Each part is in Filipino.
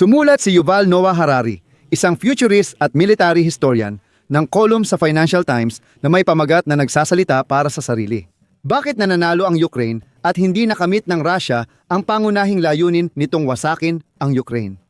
Sumulat si Yuval Noah Harari, isang futurist at military historian ng column sa Financial Times na may pamagat na nagsasalita para sa sarili. Bakit nananalo ang Ukraine at hindi nakamit ng Russia ang pangunahing layunin nitong wasakin ang Ukraine?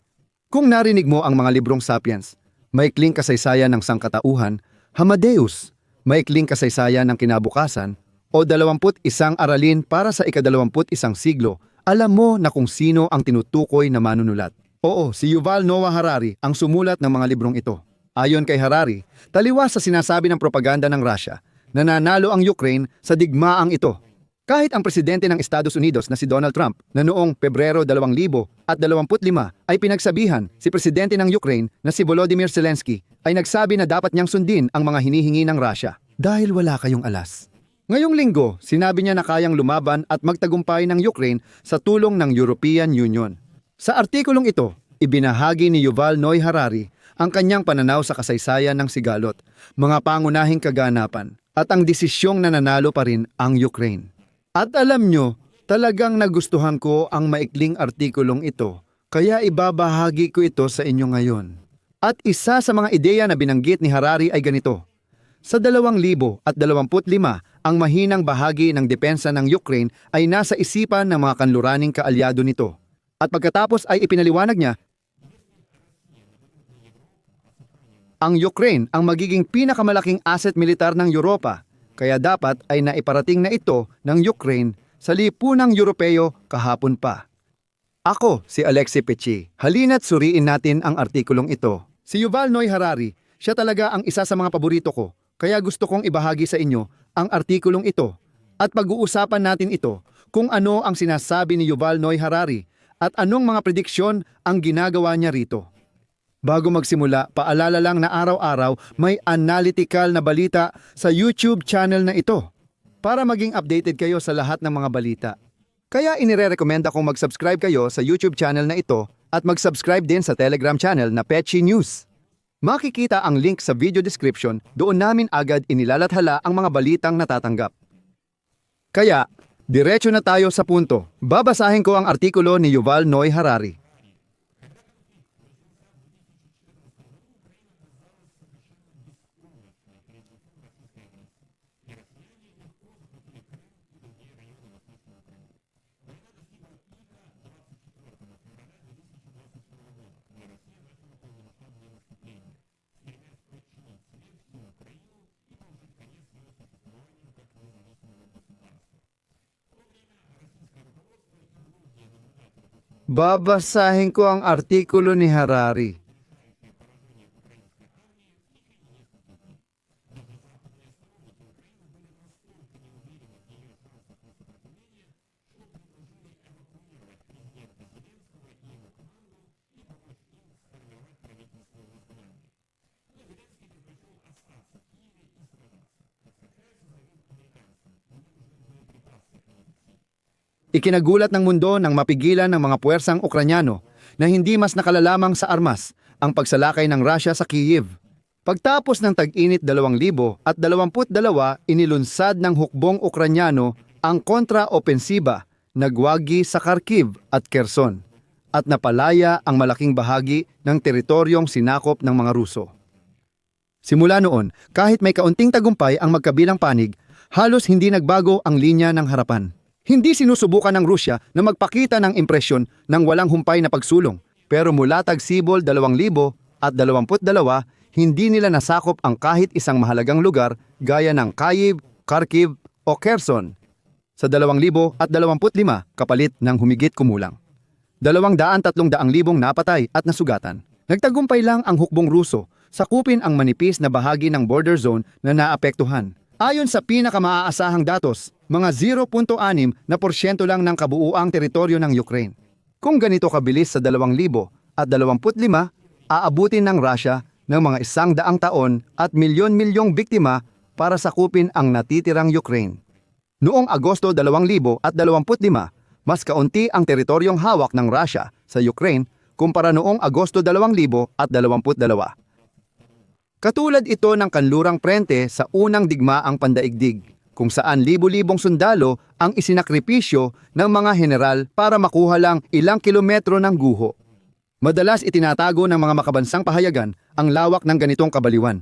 Kung narinig mo ang mga librong Sapiens, maikling kasaysayan ng sangkatauhan, Hamadeus, maikling kasaysayan ng kinabukasan, o 21 aralin para sa ikadalawamput isang siglo, alam mo na kung sino ang tinutukoy na manunulat. Oo, si Yuval Noah Harari ang sumulat ng mga librong ito. Ayon kay Harari, taliwas sa sinasabi ng propaganda ng Russia, nananalo ang Ukraine sa digmaang ito. Kahit ang presidente ng Estados Unidos na si Donald Trump na noong Pebrero 2025 ay pinagsabihan si presidente ng Ukraine na si Volodymyr Zelensky ay nagsabi na dapat niyang sundin ang mga hinihingi ng Russia dahil wala kayong alas. Ngayong linggo, sinabi niya na kayang lumaban at magtagumpay ng Ukraine sa tulong ng European Union. Sa artikulong ito, ibinahagi ni Yuval Noy Harari ang kanyang pananaw sa kasaysayan ng Sigalot, mga pangunahing kaganapan, at ang desisyong nananalo pa rin ang Ukraine. At alam nyo, talagang nagustuhan ko ang maikling artikulong ito, kaya ibabahagi ko ito sa inyo ngayon. At isa sa mga ideya na binanggit ni Harari ay ganito. Sa 2025, ang mahinang bahagi ng depensa ng Ukraine ay nasa isipan ng mga kanluraning kaalyado nito. At pagkatapos ay ipinaliwanag niya, ang Ukraine ang magiging pinakamalaking asset militar ng Europa, kaya dapat ay naiparating na ito ng Ukraine sa lipunang Europeo kahapon pa. Ako, si Alexei Pechi. Halina't suriin natin ang artikulong ito. Si Yuval Noy Harari, siya talaga ang isa sa mga paborito ko, kaya gusto kong ibahagi sa inyo ang artikulong ito. At pag-uusapan natin ito kung ano ang sinasabi ni Yuval Noy Harari at anong mga prediksyon ang ginagawa niya rito. Bago magsimula, paalala lang na araw-araw may analytical na balita sa YouTube channel na ito para maging updated kayo sa lahat ng mga balita. Kaya inire-recommend akong mag-subscribe kayo sa YouTube channel na ito at mag-subscribe din sa Telegram channel na Pechi News. Makikita ang link sa video description, doon namin agad inilalathala ang mga balitang natatanggap. Kaya, diretso na tayo sa punto. Babasahin ko ang artikulo ni Yuval Noy Harari. Babasahin ko ang artikulo ni Harari. Ikinagulat ng mundo nang mapigilan ng mga puwersang Ukranyano na hindi mas nakalalamang sa armas ang pagsalakay ng Russia sa Kiev. Pagtapos ng tag-init 2022, inilunsad ng hukbong Ukranyano ang kontra-opensiba nagwagi sa Kharkiv at Kherson at napalaya ang malaking bahagi ng teritoryong sinakop ng mga Ruso. Simula noon, kahit may kaunting tagumpay ang magkabilang panig, halos hindi nagbago ang linya ng harapan. Hindi sinusubukan ng Rusya na magpakita ng impresyon ng walang humpay na pagsulong. Pero mula tagsibol 2000 at 22, hindi nila nasakop ang kahit isang mahalagang lugar gaya ng Kyiv, Kharkiv o Kherson. Sa 2000 at 25 kapalit ng humigit kumulang. 200-300 libong napatay at nasugatan. Nagtagumpay lang ang hukbong Ruso sakupin ang manipis na bahagi ng border zone na naapektuhan. Ayon sa pinakamaasahang datos, mga 0.6 na porsyento lang ng kabuuang teritoryo ng Ukraine. Kung ganito kabilis sa 2000 at 25, aabutin ng Russia ng mga isang daang taon at milyon-milyong biktima para sakupin ang natitirang Ukraine. Noong Agosto 2025, mas kaunti ang teritoryong hawak ng Russia sa Ukraine kumpara noong Agosto 2022. Katulad ito ng kanlurang prente sa unang digmaang pandaigdig, kung saan libo-libong sundalo ang isinakripisyo ng mga general para makuha lang ilang kilometro ng guho. Madalas itinatago ng mga makabansang pahayagan ang lawak ng ganitong kabaliwan.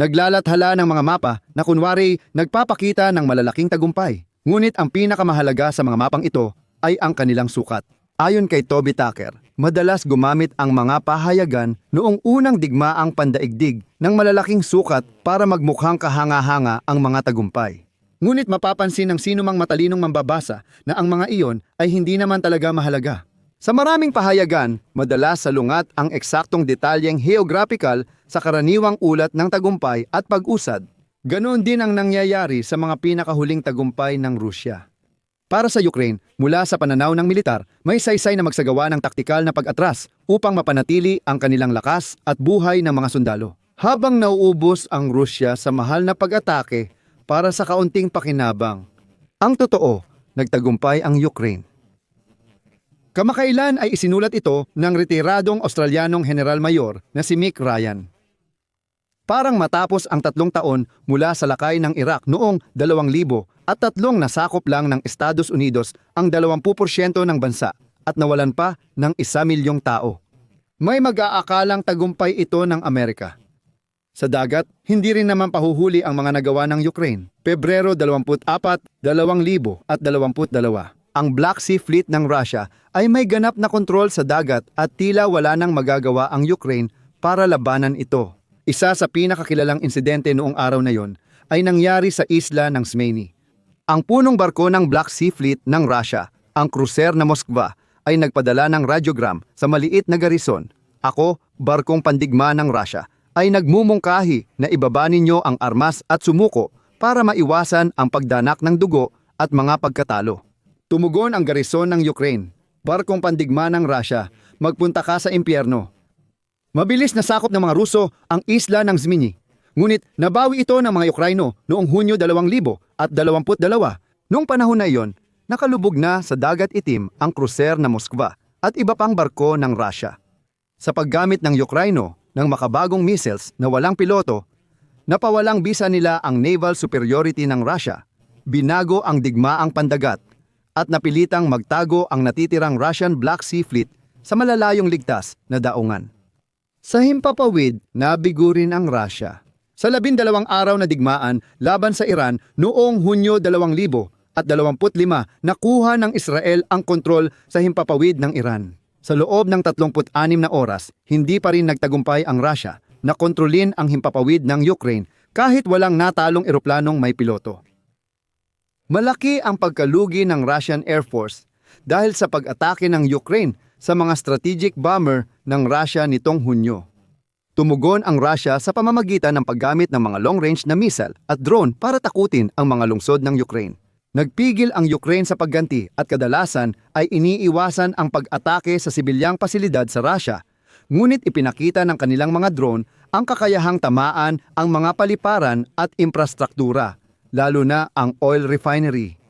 Naglalathala ng mga mapa na kunwari nagpapakita ng malalaking tagumpay. Ngunit ang pinakamahalaga sa mga mapang ito ay ang kanilang sukat. Ayon kay Toby Tucker, madalas gumamit ang mga pahayagan noong unang digmaang pandaigdig ng malalaking sukat para magmukhang kahanga-hanga ang mga tagumpay. Ngunit mapapansin ng sino mang matalinong mambabasa na ang mga iyon ay hindi naman talaga mahalaga. Sa maraming pahayagan, madalas salungat ang eksaktong detalyeng geographical sa karaniwang ulat ng tagumpay at pag-usad. Ganon din ang nangyayari sa mga pinakahuling tagumpay ng Rusya. Para sa Ukraine, mula sa pananaw ng militar, may saysay na magsagawa ng taktikal na pag-atras upang mapanatili ang kanilang lakas at buhay ng mga sundalo. Habang nauubos ang Rusya sa mahal na pag-atake para sa kaunting pakinabang, ang totoo, nagtagumpay ang Ukraine. Kamakailan ay isinulat ito ng retiradong Australianong General Mayor na si Mick Ryan. Parang matapos ang tatlong taon mula sa lakay ng Iraq noong 2000 at tatlong nasakop lang ng Estados Unidos ang 20% ng bansa at nawalan pa ng isa milyong tao. May mag-aakalang tagumpay ito ng Amerika. Sa dagat, hindi rin naman pahuhuli ang mga nagawa ng Ukraine. Pebrero 24, 2022 ang Black Sea Fleet ng Russia ay may ganap na kontrol sa dagat at tila wala nang magagawa ang Ukraine para labanan ito. Isa sa pinakakilalang insidente noong araw na yon ay nangyari sa isla ng Smeni. Ang punong barko ng Black Sea Fleet ng Russia, ang cruiser na Moskva, ay nagpadala ng radiogram sa maliit na garison. Ako, barkong pandigma ng Russia, ay nagmumungkahi na ibaba ninyo ang armas at sumuko para maiwasan ang pagdanak ng dugo at mga pagkatalo. Tumugon ang garison ng Ukraine. Barkong pandigma ng Russia, magpunta ka sa impyerno. Mabilis na sakop ng mga Ruso ang isla ng Zmini. Ngunit nabawi ito ng mga Ukraino noong Hunyo 2022. Noong panahon na iyon, nakalubog na sa dagat itim ang cruiser na Moskva at iba pang barko ng Russia. Sa paggamit ng Ukraino ng makabagong missiles na walang piloto, napawalang bisa nila ang naval superiority ng Russia. Binago ang digmaang pandagat at napilitang magtago ang natitirang Russian Black Sea Fleet sa malalayong ligtas na daungan. Sa himpapawid, nabigo rin ang Russia. Sa labindalawang araw na digmaan laban sa Iran noong Hunyo 2000 at 25 nakuha ng Israel ang kontrol sa himpapawid ng Iran. Sa loob ng 36 na oras, hindi pa rin nagtagumpay ang Russia na kontrolin ang himpapawid ng Ukraine kahit walang natalong eroplanong may piloto. Malaki ang pagkalugi ng Russian Air Force dahil sa pag-atake ng Ukraine sa mga strategic bomber ng Russia nitong Hunyo. Tumugon ang Russia sa pamamagitan ng paggamit ng mga long-range na missile at drone para takutin ang mga lungsod ng Ukraine. Nagpigil ang Ukraine sa pagganti at kadalasan ay iniiwasan ang pag-atake sa sibilyang pasilidad sa Russia. Ngunit ipinakita ng kanilang mga drone ang kakayahang tamaan ang mga paliparan at infrastruktura lalo na ang oil refinery.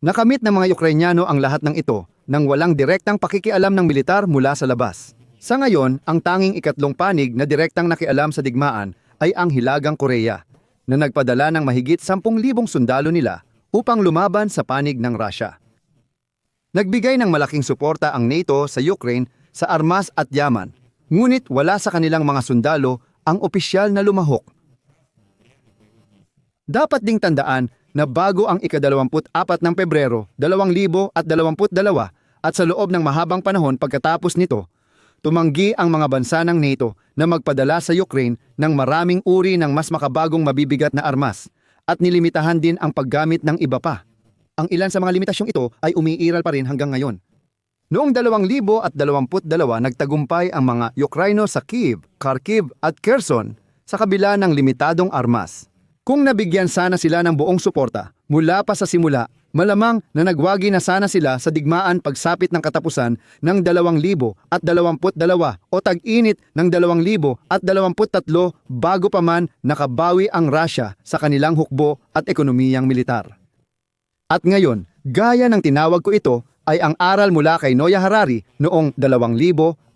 Nakamit ng mga Ukrainyano ang lahat ng ito nang walang direktang pakikialam ng militar mula sa labas. Sa ngayon, ang tanging ikatlong panig na direktang nakialam sa digmaan ay ang Hilagang Korea, na nagpadala ng mahigit 10,000 sundalo nila upang lumaban sa panig ng Russia. Nagbigay ng malaking suporta ang NATO sa Ukraine sa armas at yaman Ngunit wala sa kanilang mga sundalo ang opisyal na lumahok. Dapat ding tandaan na bago ang ika-24 ng Pebrero 2022 at sa loob ng mahabang panahon pagkatapos nito, tumanggi ang mga bansa ng NATO na magpadala sa Ukraine ng maraming uri ng mas makabagong mabibigat na armas at nilimitahan din ang paggamit ng iba pa. Ang ilan sa mga limitasyong ito ay umiiral pa rin hanggang ngayon. Noong 2022 nagtagumpay ang mga Ukraino sa Kiev, Kharkiv at Kherson sa kabila ng limitadong armas. Kung nabigyan sana sila ng buong suporta mula pa sa simula, malamang na nagwagi na sana sila sa digmaan pagsapit ng katapusan ng 2022 o tag-init ng 2023 bago pa man nakabawi ang Russia sa kanilang hukbo at ekonomiyang militar. At ngayon, gaya ng tinawag ko ito ay ang aral mula kay Noya Harari noong 2025.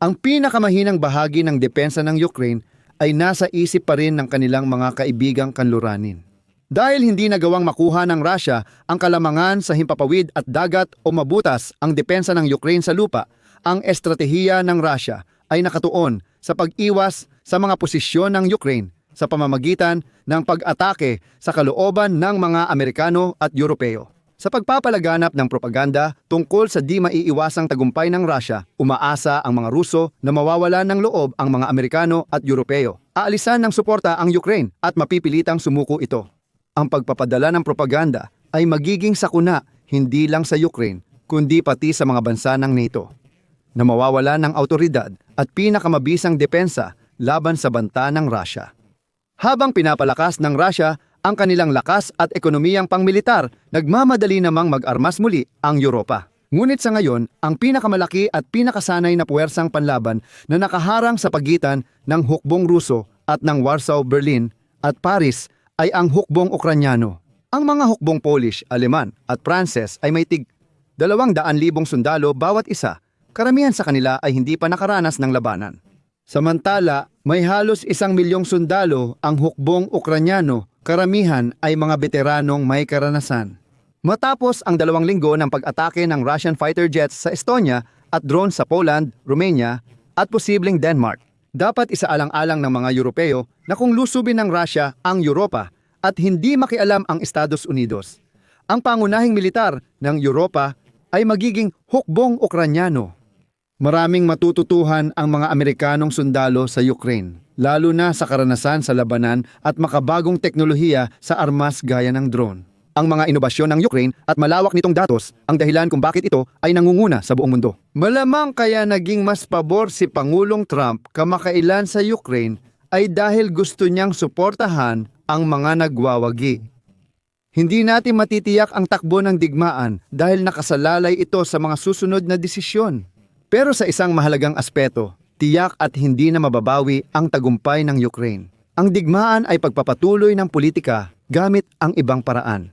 Ang pinakamahinang bahagi ng depensa ng Ukraine ay nasa isip pa rin ng kanilang mga kaibigang kanluranin. Dahil hindi nagawang makuha ng Russia ang kalamangan sa himpapawid at dagat o mabutas ang depensa ng Ukraine sa lupa, ang estratehiya ng Russia ay nakatuon sa pag-iwas sa mga posisyon ng Ukraine sa pamamagitan ng pag-atake sa kalooban ng mga Amerikano at Europeo. Sa pagpapalaganap ng propaganda tungkol sa di maiiwasang tagumpay ng Russia, umaasa ang mga Ruso na mawawala ng loob ang mga Amerikano at Europeo. Aalisan ng suporta ang Ukraine at mapipilitang sumuko ito. Ang pagpapadala ng propaganda ay magiging sakuna hindi lang sa Ukraine kundi pati sa mga bansa ng NATO na mawawala ng autoridad at pinakamabisang depensa laban sa banta ng Russia. Habang pinapalakas ng Russia ang kanilang lakas at ekonomiyang pangmilitar, nagmamadali namang mag-armas muli ang Europa. Ngunit sa ngayon, ang pinakamalaki at pinakasanay na puwersang panlaban na nakaharang sa pagitan ng hukbong Ruso at ng Warsaw, Berlin at Paris ay ang hukbong Ukranyano. Ang mga hukbong Polish, Aleman at Pranses ay may tig 200,000 sundalo bawat isa. Karamihan sa kanila ay hindi pa nakaranas ng labanan. Samantala, may halos isang milyong sundalo ang hukbong Ukranyano, karamihan ay mga veteranong may karanasan. Matapos ang dalawang linggo ng pag-atake ng Russian fighter jets sa Estonia at drone sa Poland, Romania at posibleng Denmark, dapat isaalang-alang ng mga Europeo na kung lusubin ng Russia ang Europa at hindi makialam ang Estados Unidos, ang pangunahing militar ng Europa ay magiging hukbong Ukranyano. Maraming matututuhan ang mga Amerikanong sundalo sa Ukraine, lalo na sa karanasan sa labanan at makabagong teknolohiya sa armas gaya ng drone. Ang mga inobasyon ng Ukraine at malawak nitong datos ang dahilan kung bakit ito ay nangunguna sa buong mundo. Malamang kaya naging mas pabor si Pangulong Trump kamakailan sa Ukraine ay dahil gusto niyang suportahan ang mga nagwawagi. Hindi natin matitiyak ang takbo ng digmaan dahil nakasalalay ito sa mga susunod na desisyon. Pero sa isang mahalagang aspeto, tiyak at hindi na mababawi ang tagumpay ng Ukraine. Ang digmaan ay pagpapatuloy ng politika gamit ang ibang paraan.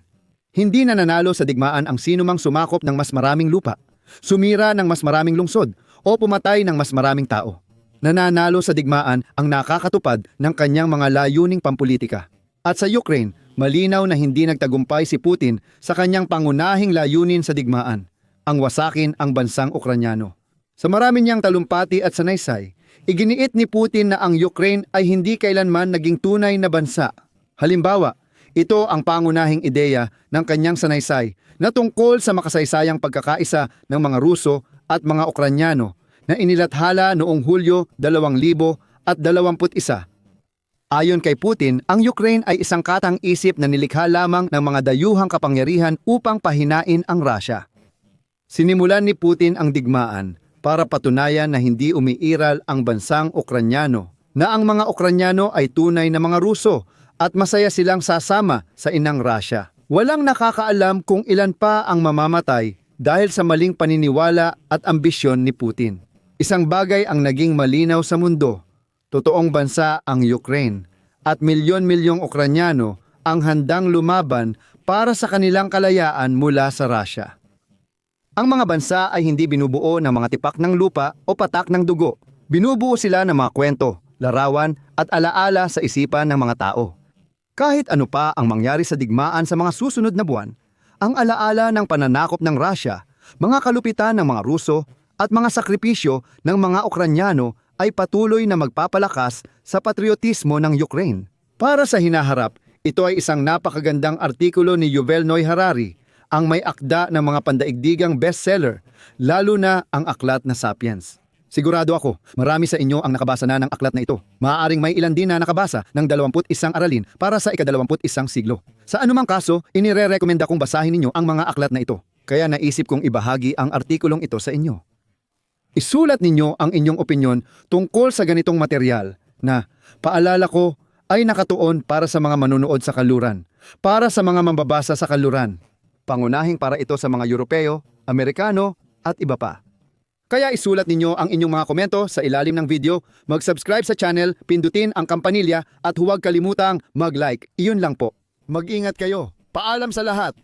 Hindi na nanalo sa digmaan ang sinumang sumakop ng mas maraming lupa, sumira ng mas maraming lungsod, o pumatay ng mas maraming tao. Nananalo sa digmaan ang nakakatupad ng kanyang mga layuning pampolitika. At sa Ukraine, malinaw na hindi nagtagumpay si Putin sa kanyang pangunahing layunin sa digmaan, ang wasakin ang bansang Ukranyano. Sa marami niyang talumpati at sanaysay, iginiit ni Putin na ang Ukraine ay hindi kailanman naging tunay na bansa. Halimbawa, ito ang pangunahing ideya ng kanyang sanaysay na tungkol sa makasaysayang pagkakaisa ng mga Ruso at mga Ukranyano na inilathala noong Hulyo 2021. Ayon kay Putin, ang Ukraine ay isang katang isip na nilikha lamang ng mga dayuhang kapangyarihan upang pahinain ang Russia. Sinimulan ni Putin ang digmaan para patunayan na hindi umiiral ang bansang Ukranyano, na ang mga Ukranyano ay tunay na mga Ruso at masaya silang sasama sa inang Russia. Walang nakakaalam kung ilan pa ang mamamatay dahil sa maling paniniwala at ambisyon ni Putin. Isang bagay ang naging malinaw sa mundo. Totoong bansa ang Ukraine at milyon-milyong Ukranyano ang handang lumaban para sa kanilang kalayaan mula sa Russia. Ang mga bansa ay hindi binubuo ng mga tipak ng lupa o patak ng dugo. Binubuo sila ng mga kwento, larawan at alaala sa isipan ng mga tao. Kahit ano pa ang mangyari sa digmaan sa mga susunod na buwan, ang alaala ng pananakop ng Russia, mga kalupitan ng mga Ruso at mga sakripisyo ng mga Ukranyano ay patuloy na magpapalakas sa patriotismo ng Ukraine. Para sa hinaharap, ito ay isang napakagandang artikulo ni Yuval Noy Harari, ang may akda ng mga pandaigdigang bestseller, lalo na ang aklat na Sapiens. Sigurado ako, marami sa inyo ang nakabasa na ng aklat na ito. Maaaring may ilan din na nakabasa ng 21 aralin para sa ika-21 siglo. Sa anumang kaso, inire-recommenda kong basahin ninyo ang mga aklat na ito. Kaya naisip kong ibahagi ang artikulong ito sa inyo. Isulat ninyo ang inyong opinyon tungkol sa ganitong material na, paalala ko, ay nakatuon para sa mga manunood sa kaluran, para sa mga mambabasa sa kaluran, pangunahing para ito sa mga Europeo, Amerikano at iba pa. Kaya isulat ninyo ang inyong mga komento sa ilalim ng video, mag-subscribe sa channel, pindutin ang kampanilya at huwag kalimutang mag-like. Iyon lang po. Mag-ingat kayo. Paalam sa lahat.